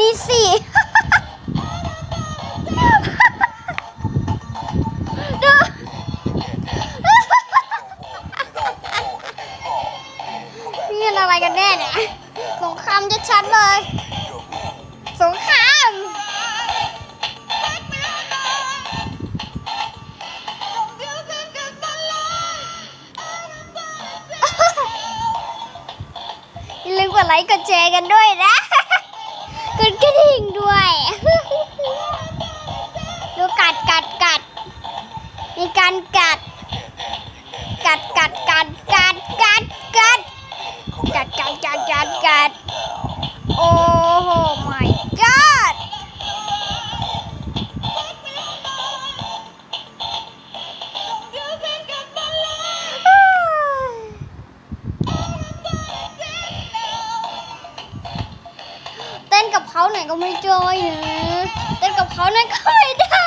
นี่สิดูนี่มันอะไรกันแน่เนี่ย สงครามจะชัดๆเลย สงครามอย่าลืมกดไลค์กดแชร์กันด้วยนะ การกัด กัดกัดกัดกัดกัดกัดกัดกัดกัดกัดกัดโอ้โห my god เต้นกับเขาหน่อยก็ไม่จอยนะเต้นกับเขาหน่อยก็ไม่ได้